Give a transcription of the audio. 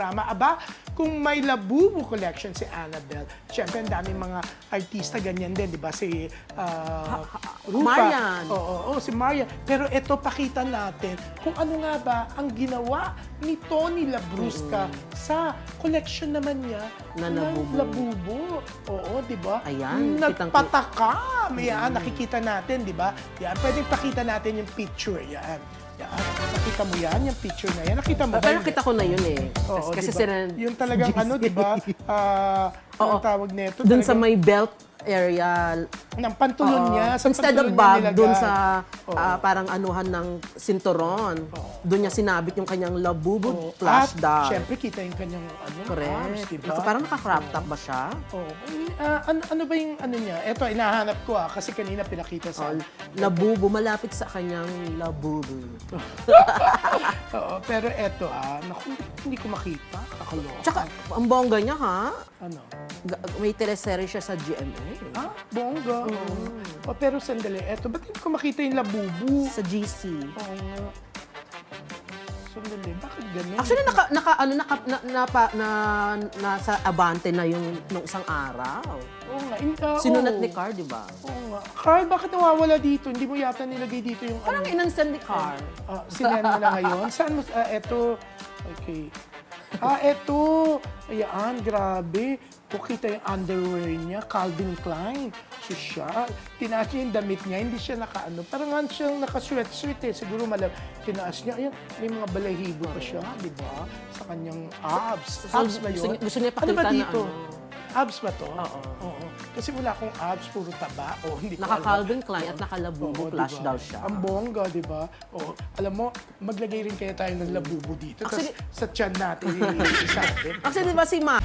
Rama, aba, kung may Labubu collection si Annabelle, syempre ang daming mga artista ganyan din, di ba? Si ah, Rupa. Marian. Oo, oo, si Marian. Pero ito, pakita natin kung ano nga ba ang ginawa ni Tony Labrusca sa collection naman niya Na ng Labubu. Labubu. Oo, di ba? Ayan, kitang- Nagpatakam. Yan, nakikita natin, di ba? Yan, pwedeng pakita natin yung picture. Yan. Yan. Nakita mo yan, yung picture na yan. Nakita mo ba? Pero Hindi? kita ko na yun eh. Oo, kasi diba? sila... Yung talagang ano, di ba? Ah, Oo. ang tawag nito? Dun sa talagang- may belt area. ng pantulon Oo. niya. Sa Instead pantulon of niya bag, nilagay. dun sa Oo. ah, parang anuhan ng sinturon. Doon niya sinabit yung kanyang labubu Oo. flash At, doll. syempre, kita yung kanyang ano, arms, Correct. di ba? Ito, parang naka-crop top ba siya? Oo. Ah, ano, ano ba yung ano niya? Ito, inahanap ko ah, kasi kanina pinakita sa... Oh, labubu, malapit sa kanyang labubu. Oo, pero eto ah, naku, hindi ko makita. Kakaloka. Tsaka, ang bongga niya ha, ano? Ga- may teleserye siya sa GMA. Ah, bongga. Oh, pero sandali, eto, ba't hindi ko makita yung labubu? Sa GC. Oo nga. Sandali, bakit ganun? Actually, naka, naka, ano, naka, na, na, pa- na, nasa Abante na yung nung isang araw. Oo nga. in- ah, Sinunat oo. ni Car, di ba? Oo nga. Carl, bakit nawawala dito? Hindi mo yata nilagay dito yung Parang ano? inansend ni Car. Ah, sinend mo na ngayon? Saan mo? Ah, eto. Okay. Ah, eto. Ayan, grabe. Kung kita yung underwear niya, Calvin Klein. So siya, tinaas niya yung damit niya, hindi siya nakaano. Parang nga siyang naka-sweat-sweat eh. Siguro malam, tinaas niya. Ayan, may mga balahibo pa siya, di ba? Sa kanyang abs. So, abs ba gusto yun? niya- gusto niya ano ba pakita na dito? ano? Abs ba to? Oo. Oo. Kasi wala akong abs, puro taba. O, hindi ko alam. Calvin Klein at naka Labubu Oo, flash diba? doll siya. Ang bongga, di ba? O, alam mo, maglagay rin kaya tayo ng labubo dito. Actually- Tapos sa tiyan natin, isabi. Actually, di ba si Ma?